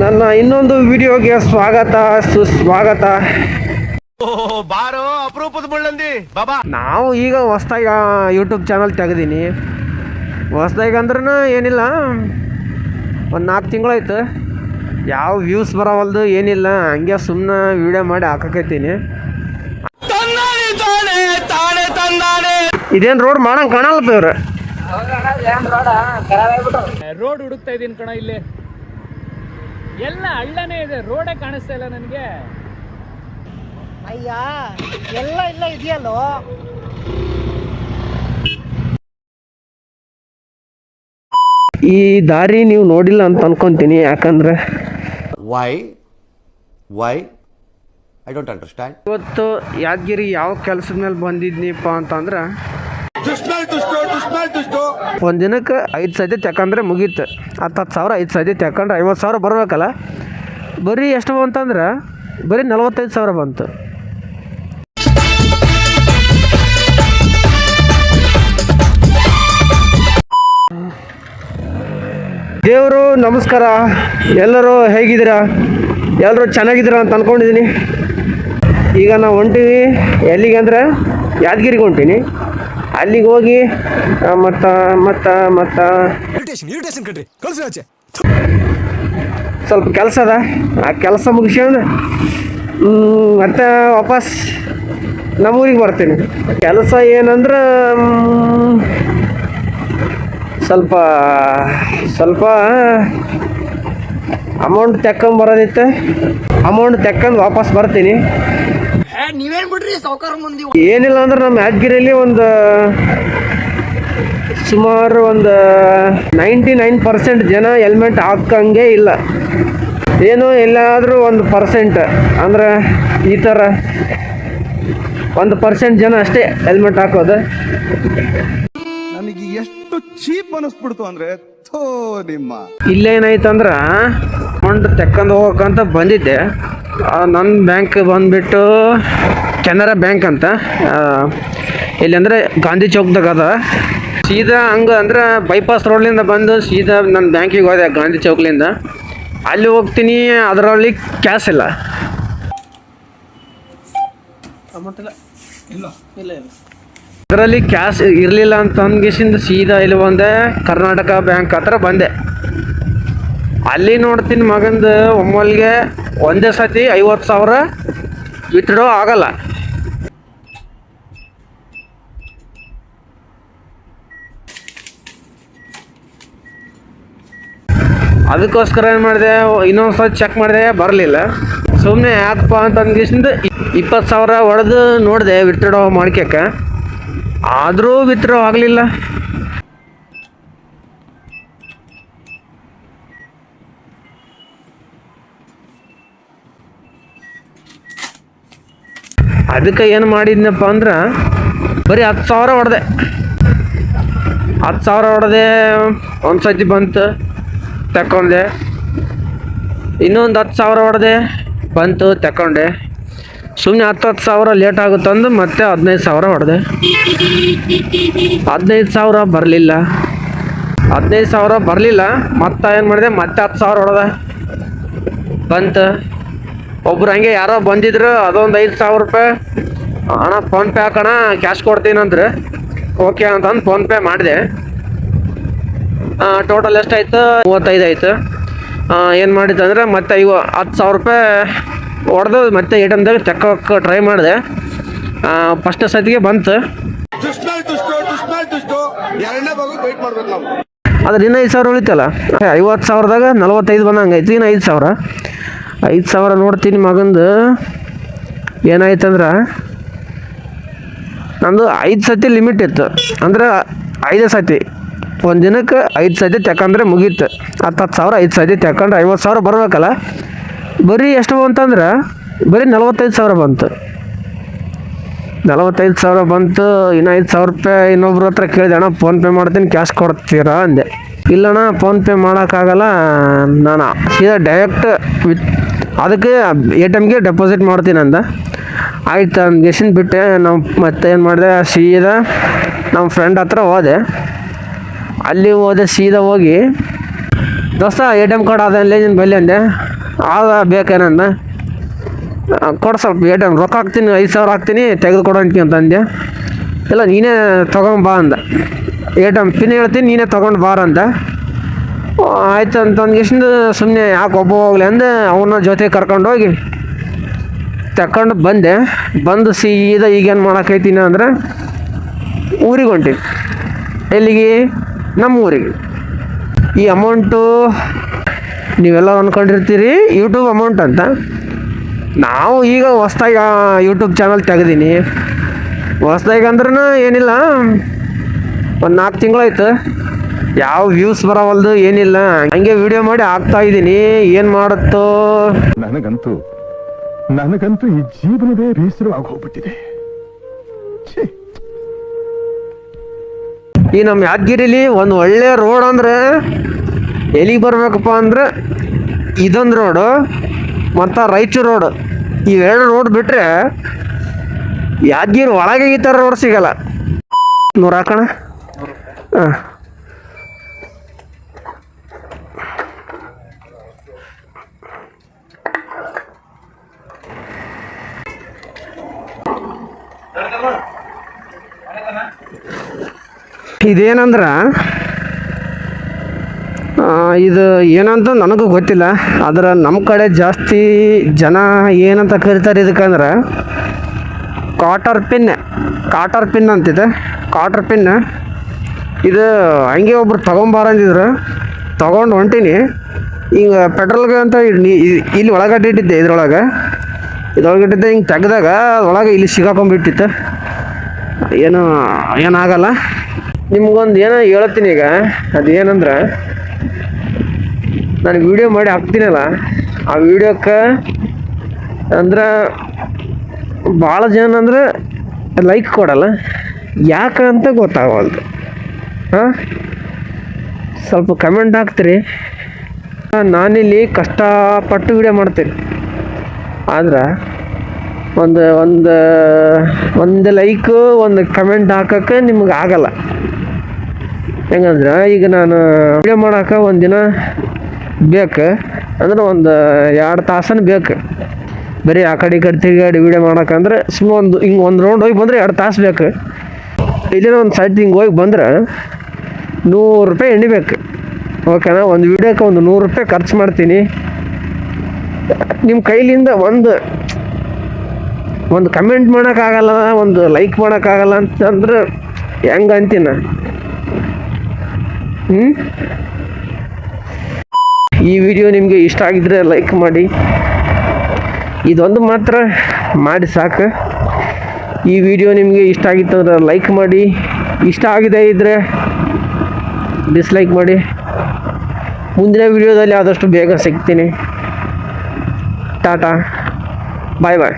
ನನ್ನ ಇನ್ನೊಂದು ವಿಡಿಯೋಗೆ ಸ್ವಾಗತ ಸುಸ್ವಾಗತ. ಬಾರೋ ಅಪರೂಪದ ಮುಳ್ಳಂದಿ ಬಾಬಾ ನಾವು ಈಗ ಹೊಸ್ದಾಗಿ ಯೂಟ್ಯೂಬ್ ಚಾನಲ್ ತೆಗೆದೀನಿ. ಹೊಸ್ದಾಗಿ ಅಂದ್ರೂ ಏನಿಲ್ಲ. ಒಂದು ನಾಲ್ಕು ತಿಂಗಳಾಯ್ತು. ಯಾವ ವ್ಯೂಸ್ ಬರೋವಲ್ದು ಏನಿಲ್ಲ. ಹಂಗೆ ಸುಮ್ಮನೆ ವಿಡಿಯೋ ಮಾಡಿ ಹಾಕಕೈತೀನಿ ಇದೇನು ರೋಡ್ ಮಾಡಂಗೆ ಕಾಣಲ್ಲಪ್ಪ ಇವ್ರು. ರೋಡ್ ಹುಡುಕ್ತಾ ಇದ್ದೀನಿ ಕಣ ಇಲ್ಲಿ. ಎಲ್ಲ ಹಳ್ಳನೇ ಇದೆ ರೋಡೇ ಕಾಣಿಸ್ತಾ ಇಲ್ಲ ನನಗೆ. ಅಯ್ಯ ಎಲ್ಲ ಇಲ್ಲ ಇದೆಯಲ್ಲೋ? ಈ ದಾರಿ ನೀವು ನೋಡಿಲ್ಲ ಅಂತ ಅನ್ಕೊಂತೀನಿ ಯಾಕಂದ್ರೆ why why I don't understand ಇವತ್ತು ಯಾದಗಿರಿ ಯಾವ ಕೆಲಸದ ಮೇಲೆ ಬಂದಿದ್ನಿಪ್ಪ ಅಂತಂದ್ರೆ ಒಂದು ದಿನಕ್ಕೆ ಐದು ಸತಿ ತಕೊಂಡ್ರೆ ಮುಗೀತು. ಹತ್ತು ಹತ್ತು ಸಾವಿರ, ಐದು ಸತಿ ತಕೊಂಡ್ರೆ ಐವತ್ತು ಸಾವಿರ ಬರಬೇಕಲ್ಲ? ಬರೀ ಎಷ್ಟು ಬಂತಂದ್ರೆ ಬರೀ ನಲ್ವತ್ತೈದು ಸಾವಿರ ಬಂತು. ದೇವರು, ನಮಸ್ಕಾರ. ಎಲ್ಲರೂ ಹೇಗಿದ್ದೀರಾ? ಎಲ್ಲರೂ ಚೆನ್ನಾಗಿದ್ದೀರಾ ಅಂತ ಅಂದ್ಕೊಂಡಿದ್ದೀನಿ ಈಗ ನಾವು ಹೊಂಟೀವಿ. ಎಲ್ಲಿಗೆ ಅಂದ್ರೆ ಯಾದಗಿರಿಗೆ ಹೊಂಟೀನಿ. ಅಲ್ಲಿಗೆ ಹೋಗಿ ಮತ್ತ ಮತ್ತ ಮತ್ತು. ಸ್ವಲ್ಪ ಕೆಲಸ ಅದ. ಆ ಕೆಲಸ ಮುಗಿಸ್ಕೊಂಡು ಮತ್ತೆ ವಾಪಸ್ ನಮ್ಮೂರಿಗೆ ಬರ್ತೀನಿ. ಕೆಲಸ ಏನಂದ್ರೆ ಸ್ವಲ್ಪ ಸ್ವಲ್ಪ ಅಮೌಂಟ್ ತೆಕ್ಕೊಂಬರೋದಿತ್ತು ಅಮೌಂಟ್ ತೆಕ್ಕೊಂಡು ವಾಪಸ್ ಬರ್ತೀನಿ. ಏನಿಲ್ಲ ಅಂದ್ರೆ ನಮ್ಮ ಯಾದಗಿರಿಯಲ್ಲಿ ಒಂದು ಸುಮಾರು ಒಂದು ನೈಂಟಿ ನೈನ್ ಪರ್ಸೆಂಟ್ ಜನ ಹೆಲ್ಮೆಟ್ ಹಾಕಂಗೆ ಇಲ್ಲ. ಏನು ಎಲ್ಲಾದರೂ ಒಂದು ಪರ್ಸೆಂಟ್ ಅಂದ್ರೆ ಈ ಥರ ಒಂದು ಪರ್ಸೆಂಟ್ ಜನ ಅಷ್ಟೇ ಹೆಲ್ಮೆಟ್ ಹಾಕೋದು. ನನಗೆ ಎಷ್ಟು ಚೀಪ್ ಅನಿಸ್ಬಿಡ್ತು ಅಂದ್ರೆ ಥೋ ನಿಮ್ಮ. ಇಲ್ಲೇನಾಯ್ತಂದ್ರೆ ಮಂಡ್ ತೆಕ್ಕಂದು ಹೋಗಕ್ಕಂತ ಬಂದಿದ್ದೆ. ನನ್ನ ಬ್ಯಾಂಕ್ ಬಂದುಬಿಟ್ಟು ಕೆನರಾ ಬ್ಯಾಂಕ್ ಅಂತ. ಇಲ್ಲಿ ಅಂದರೆ ಗಾಂಧಿ ಚೌಕ್ದಾಗ ಅದ. ಸೀದಾ ಹಂಗೆ ಅಂದ್ರೆ ಬೈಪಾಸ್ ರೋಡ್ಲಿಂದ ಬಂದು ಸೀದಾ ನನ್ನ ಬ್ಯಾಂಕಿಗೆ ಹೋದೆ ಗಾಂಧಿ ಚೌಕ್ಲಿಂದ. ಅಲ್ಲಿ ಹೋಗ್ತೀನಿ, ಅದರಲ್ಲಿ ಕ್ಯಾಶ್ ಇಲ್ಲ. ಅದರಲ್ಲಿ ಕ್ಯಾಶ್ ಇರಲಿಲ್ಲ ಅಂತ ಅಂದ್ಗಿಸಿಂದ ಸೀದಾ ಇಲ್ಲಿ ಬಂದೆ, ಕರ್ನಾಟಕ ಬ್ಯಾಂಕ್ ಹತ್ರ ಬಂದೆ. ಅಲ್ಲಿ ನೋಡ್ತೀನಿ ಮಗಂದು ಒಮ್ಮಲ್ಗೆ ಒಂದೇ ಸತಿ ಐವತ್ತು ಸಾವಿರ ವಿತ್ಡ್ರೋ ಆಗಲ್ಲ. ಅದಕ್ಕೋಸ್ಕರ ಏನು ಮಾಡಿದೆ ಇನ್ನೊಂದು ಚೆಕ್ ಮಾಡಿದೆ, ಬರಲಿಲ್ಲ. ಸುಮ್ಮನೆ ಯಾಕಪ್ಪ ಅಂತ ಅಂದ್ಗಿಸಿಂದ ಇಪ್ಪತ್ತು ಸಾವಿರ ಹೊಡೆದು ನೋಡಿದೆ ವಿತ್ಡ್ರೋ ಮಾಡ್ಕ್ಯಾಕ ಆದರೂ ವಿತ್ಡ್ರೋ ಆಗಲಿಲ್ಲ. ಅದಕ್ಕೆ ಏನು ಮಾಡಿದ್ನಪ್ಪ ಅಂದ್ರೆ ಬರೀ ಹತ್ತು ಸಾವಿರ ಹೊಡೆದೆ. ಹತ್ತು ಸಾವಿರ ಹೊಡೆದೆ, ಒಂದು ಸತಿ ಬಂತು ತಕೊಂಡೆ ಇನ್ನೊಂದು ಹತ್ತು ಸಾವಿರ ಹೊಡೆದೆ, ಬಂತು ತಕೊಂಡೆ ಸುಮ್ಮನೆ ಹತ್ತು ಹತ್ತು ಸಾವಿರ ಲೇಟ್ ಆಗುತ್ತಂದು ಮತ್ತೆ ಹದಿನೈದು ಸಾವಿರ ಹೊಡೆದೆ. ಹದಿನೈದು ಸಾವಿರ ಬರಲಿಲ್ಲ. ಹದಿನೈದು ಸಾವಿರ ಬರಲಿಲ್ಲ, ಮತ್ತೆ ಏನು ಮಾಡಿದೆ, ಮತ್ತೆ ಹತ್ತು ಸಾವಿರ ಹೊಡೆದೆ. ಬಂತು. ಒಬ್ರು ಹಂಗೆ ಯಾರೋ ಬಂದಿದ್ರು, ಅದೊಂದು ಐದು ಸಾವಿರ ರೂಪಾಯಿ. ಅಣ್ಣ ಫೋನ್ಪೇ ಹಾಕೋಣ ಕ್ಯಾಶ್ ಕೊಡ್ತೀನಿ ಅಂದ್ರೆ. ಓಕೆ ಅಂತಂದು ಫೋನ್ಪೇ ಮಾಡಿದೆ. ಟೋಟಲ್ ಎಷ್ಟಾಯಿತು? ಮೂವತ್ತೈದು ಆಯಿತು. ಏನು ಮಾಡಿತ್ತಂದ್ರೆ ಮತ್ತೆ ಇವ ಹತ್ತು ಸಾವಿರ ರೂಪಾಯಿ ಹೊಡೆದು ಮತ್ತೆ ಎ ಟಿ ಎಮ್ದಾಗ ತೆಕ್ಕೋಕೆ ಟ್ರೈ ಮಾಡಿದೆ. ಫಸ್ಟ್ ಸತಿಗೆ ಬಂತು. ಅದ್ರ ಇನ್ನೂ ಐದು ಸಾವಿರ ಉಳಿತಲ್ಲ? ಐವತ್ತು ಸಾವಿರದಾಗ ನಲ್ವತ್ತೈದು ಬಂದಂಗೆ ಐತಿ ಇನ್ನು ಐದು ಸಾವಿರ. ಐದು ಸಾವಿರ ನೋಡ್ತೀನಿ ಮಗಂದು. ಏನಾಯ್ತಂದ್ರೆ, ನಂದು ಐದು ಸತಿ ಲಿಮಿಟ್ ಇತ್ತು. ಅಂದ್ರೆ ಐದು ಸತಿ. ಒಂದು ದಿನಕ್ಕೆ ಐದು ಸತಿ ತಕೊಂಡ್ರೆ ಮುಗೀತು. ಹತ್ತು ಹತ್ತು ಸಾವಿರ ಐದು ಸತಿ ತಗೊಂಡ್ರೆ ಐವತ್ತು ಸಾವಿರ ಬರಬೇಕಲ್ಲ. ಬರೀ ಎಷ್ಟು ಅಂತಂದ್ರೆ ಬರೀ ನಲ್ವತ್ತೈದು ಸಾವಿರ ಬಂತು. ನಲವತ್ತೈದು ಸಾವಿರ ಬಂತು, ಇನ್ನೂ ಐದು ಸಾವಿರ ರೂಪಾಯಿ ಇನ್ನೊಬ್ರ ಹತ್ರ ಕೇಳಿದೆ, ಅಣ್ಣ ಫೋನ್ಪೇ ಮಾಡ್ತೀನಿ ಕ್ಯಾಶ್ ಕೊಡ್ತೀರಾ? ಅಂದೆ. ಇಲ್ಲಣ್ಣ ಫೋನ್ಪೇ ಮಾಡೋಕ್ಕಾಗಲ್ಲ, ನಾನು ಸೀದಾ ಡೈರೆಕ್ಟ್ ವಿತ್ ಅದಕ್ಕೆ ಎ ಟಿ ಎಮ್ಗೆ ಡೆಪಾಸಿಟ್ ಮಾಡ್ತೀನಿ ಅಂದ. ಆಯ್ತು ಅಂದ್ಗೆಸಿಂದ ಬಿಟ್ಟೆ, ನಾವು ಮತ್ತೆ ಏನು ಮಾಡಿದೆ, ಸೀದಾ ನಮ್ಮ ಫ್ರೆಂಡ್ ಹತ್ರ ಹೋದೆ. ಅಲ್ಲಿ ಹೋದೆ, ಸೀದಾ ಹೋಗಿ, ದೋಸ್ತ ಎ ಟಿ ಎಂ ಕಾರ್ಡ್ ಅದಲ್ಲಿ ನಿನ್ನ ಬಲ್ಲಿ ಅಂದೆ. ಆದ ಬೇಕೇನಂದ? ಕೊಡು ಸ್ವಲ್ಪ ಎ ಟಿ ಎಂ ರೊಕ್ಕ ಹಾಕ್ತೀನಿ, ಐದು ಸಾವಿರ ಹಾಕ್ತೀನಿ ತೆಗೆದುಕೊಡು ಅಂತಂದೆ ಇಲ್ಲ, ನೀನೇ ತೊಗೊಂಬಾ ಅಂದ. ಎ ಪಿನ್ ಹೇಳ್ತೀನಿ, ನೀನೇ ತೊಗೊಂಡು ಬಾರ ಅಂತ. ಆಯ್ತು ಅಂತ ಅಂದ್ಗೆಸಿಂದ ಸುಮ್ಮನೆ ಯಾಕೆ ಒಬ್ಬ ಹೋಗ್ಲಿ ಅಂದೆ, ಅವನ ಜೊತೆ ಕರ್ಕೊಂಡು ಹೋಗಿ. ತಕೊಂಡು ಬಂದೆ, ಬಂದು ಸೀದಾ ಈಗೇನು ಮಾಡೋಕೈತೀನಿ ಅಂದ್ರೆ, ಊರಿಗೆ ಹೊಂಟೀನಿ. ಎಲ್ಲಿಗೆ? ನಮ್ಮ ಊರಿಗೆ. ಈ ಅಮೌಂಟು ನೀವೆಲ್ಲ ಅಂದ್ಕೊಂಡಿರ್ತೀರಿ ಯೂಟ್ಯೂಬ್ ಅಮೌಂಟ್ ಅಂತ. ನಾವು ಈಗ ಹೊಸ್ದಾಗಿ ಯೂಟ್ಯೂಬ್ ಚಾನಲ್ ತೆಗ್ದೀನಿ. ಹೊಸ್ದಾಗಿ ಅಂದ್ರೂ ಏನಿಲ್ಲ. ಒಂದು ನಾಲ್ಕು ತಿಂಗಳಾಯ್ತು. ಯಾವ ವ್ಯೂಸ್ ಬರವಲ್ದು ಏನಿಲ್ಲ. ಹಂಗೆ ವಿಡಿಯೋ ಮಾಡಿ ಆಗ್ತಾ ಇದ್ದೀನಿ. ಏನು ಮಾಡುತ್ತೋ? ನನಗಂತೂ ನನಗಂತೂ ಈ ಜೀವನವೇ ಬೇಸರವಾಗಿ ಹೋಗ್ಬಿಟ್ಟಿದೆ. ಈ ನಮ್ಮ ಯಾದಗಿರಿಲಿ ಒಂದು ಒಳ್ಳೆ ರೋಡ್ ಅಂದ್ರೆ ಎಲ್ಲಿಗೆ ಬರಬೇಕಪ್ಪ ಅಂದ್ರೆ ಇದೊಂದು ರೋಡು ಮತ್ತು ರಾಯಚೂರು ರೋಡು ಇವೆರಡು ರೋಡ್ ಬಿಟ್ಟರೆ ಯಾದಗಿರಿ ಒಳಗೆ ಈ ಥರ ರೋಡ್ ಸಿಗಲ್ಲ. ನೂರು ಹಾಕೋಣ ಹಾಂ. ಇದೇನಂದ್ರೆ? ಇದು ಏನಂತ ನನಗೂ ಗೊತ್ತಿಲ್ಲ, ಆದ್ರೆ ನಮ್ಮ ಕಡೆ ಜಾಸ್ತಿ ಜನ ಏನಂತ ಕರೀತಾರೆ ಇದಕ್ಕಂದ್ರೆ ಕಾಟರ್ ಪಿನ್ ಕಾಟರ್ ಪಿನ್ ಅಂತಿದೆ. ಕಾಟರ್ ಪಿನ್ ಇದು ಹಂಗೆ ಒಬ್ರು ತೊಗೊಂಬಾರ ಅಂದಿದ್ರು. ತೊಗೊಂಡು ಹೊಂಟೀನಿ. ಹಿಂಗೆ ಪೆಟ್ರೋಲ್ಗೆ ಅಂತ ಇಲ್ಲಿ ಒಳಗಡೆ ಇಟ್ಟಿದ್ದೆ ಇದ್ರೊಳಗೆ. ಇದ್ರೊಳಗಿಟ್ಟಿದ್ದೆ ಹಿಂಗೆ ತೆಗ್ದಾಗ ಒಳಗೆ ಇಲ್ಲಿ ಸಿಗಾಕೊಂಡ್ಬಿಟ್ಟಿತ್ತು ಏನು, ಏನಾಗಲ್ಲ. ನಿಮ್ಗೊಂದು ಏನೋ ಹೇಳ್ತೀನಿ ಈಗ. ಅದು ಏನಂದ್ರೆ ನಾನು ವೀಡಿಯೋ ಮಾಡಿ ಹಾಕ್ತೀನಲ್ಲ, ಆ ವೀಡಿಯೋಕ್ಕೆ ಅಂದ್ರೆ ಭಾಳ ಜನ ಅಂದ್ರೆ ಲೈಕ್ ಕೊಡಲ್ಲ. ಯಾಕಂತ ಗೊತ್ತಾಗವಲ್ದು. ಹಾಂ? ಸ್ವಲ್ಪ ಕಮೆಂಟ್ ಹಾಕ್ತೀರಿ. ನಾನಿಲ್ಲಿ ಕಷ್ಟಪಟ್ಟು ವಿಡಿಯೋ ಮಾಡ್ತೀನಿ. ಆದ್ರೆ ಒಂದು ಒಂದು ಒಂದು ಲೈಕು ಒಂದು ಕಮೆಂಟ್ ಹಾಕೋಕ್ಕೆ ನಿಮ್ಗೆ ಆಗಲ್ಲ. ಹೆಂಗಂದ್ರೆ ಈಗ ನಾನು ವಿಡಿಯೋ ಮಾಡೋಕೆ ಒಂದು ದಿನ ಬೇಕು. ಅಂದ್ರೆ ಒಂದು ಎರಡು ತಾಸನ ಬೇಕು. ಬರೀ ಆ ಕಡೆ ಈ ಕಡೆ ತಿರುಗಾಡಿ ವಿಡಿಯೋ ಮಾಡೋಕಂದ್ರೆ ಸುಮ್ಮನೆ ಒಂದು ಹಿಂಗೆ ಒಂದು ರೌಂಡ್ ಹೋಗಿ ಬಂದರೆ ಎರಡು ತಾಸು ಬೇಕು. ಇಲ್ಲಿನ ಒಂದು ಸೈಡ್ ಹಿಂಗೆ ಹೋಗಿ ಬಂದ್ರೆ ನೂರು ರೂಪಾಯಿ ಎಣಿಬೇಕು ಓಕೆನಾ ಒಂದು ವಿಡಿಯೋಕ್ಕೆ ಒಂದು ನೂರು ರೂಪಾಯಿ ಖರ್ಚು ಮಾಡ್ತೀನಿ. ನಿಮ್ಮ ಕೈಲಿಂದ ಒಂದು ಒಂದು ಕಮೆಂಟ್ ಮಾಡೋಕ್ಕಾಗಲ್ಲ, ಒಂದು ಲೈಕ್ ಮಾಡೋಕ್ಕಾಗಲ್ಲ ಅಂತಂದ್ರೆ ಹೆಂಗೆ ಅಂತೀನ? ಹ್ಞೂ ಈ ವಿಡಿಯೋ ನಿಮಗೆ ಇಷ್ಟ ಆಗಿದ್ರೆ ಲೈಕ್ ಮಾಡಿ. ಇದೊಂದು ಮಾತ್ರ, ಮಾಡಿ ಸಾಕು. ಈ ವಿಡಿಯೋ ನಿಮಗೆ ಇಷ್ಟ ಆಗಿತ್ತಂದ್ರೆ ಲೈಕ್ ಮಾಡಿ. ಇಷ್ಟ ಆಗಿದೆ ಇದ್ದರೆ ಡಿಸ್ಲೈಕ್ ಮಾಡಿ. ಮುಂದಿನ ವಿಡಿಯೋದಲ್ಲಿ ಆದಷ್ಟು ಬೇಗ ಸಿಗ್ತೀನಿ. ಟಾಟಾ ಬಾಯ್ ಬಾಯ್